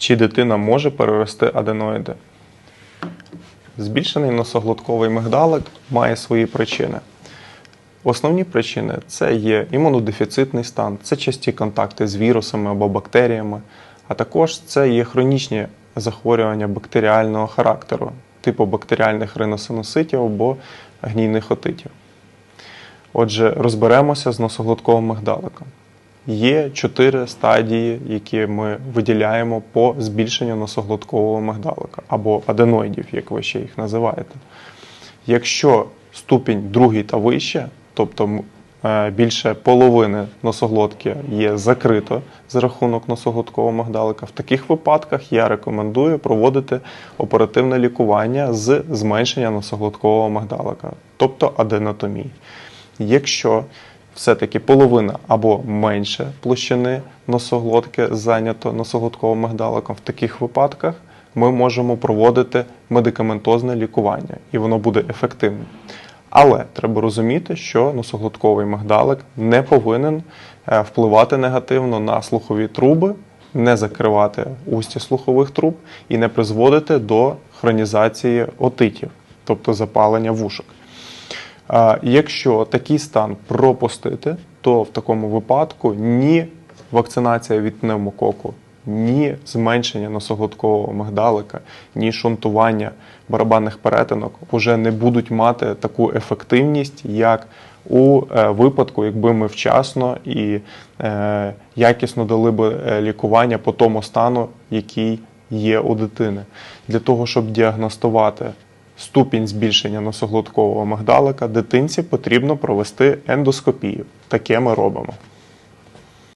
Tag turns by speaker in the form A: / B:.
A: Чи дитина може перерости аденоїди? Збільшений носоглотковий мигдалик має свої причини. Основні причини це є імунодефіцитний стан, це часті контакти з вірусами або бактеріями, а також це є хронічні захворювання бактеріального характеру, типу бактеріальних риносинуситів або гнійних отитів. Отже, розберемося з носоглотковим мигдаликом. Є чотири стадії, які ми виділяємо по збільшенню носоглоткового мигдалика або аденоїдів, як ви ще їх називаєте. Якщо ступінь другий та вище, тобто е, більше половини носоглотки є закрито за рахунок носоглоткового мигдалика, в таких випадках я рекомендую проводити оперативне лікування з зменшення носоглоткового мигдалика, тобто аденотомії. Якщо все-таки половина або менше площини носоглотки зайнято носоглотковим мигдаликом, в таких випадках ми можемо проводити медикаментозне лікування, і воно буде ефективним. Але треба розуміти, що носоглотковий мигдалик не повинен е, впливати негативно на слухові труби, не закривати устя слухових труб і не призводити до хронізації отитів, тобто запалення вушок. Якщо такий стан пропустити, то в такому випадку ні вакцинація від пневмококу, ні зменшення носоглоткового мигдалика, ні шунтування барабанних перетинок вже не будуть мати таку ефективність, як у е, випадку, якби ми вчасно і е, якісно дали би е, лікування по тому стану, який є у дитини, для того, щоб діагностувати ступінь збільшення носоглоткового мигдалика, дитинці потрібно провести ендоскопію. Таке ми робимо.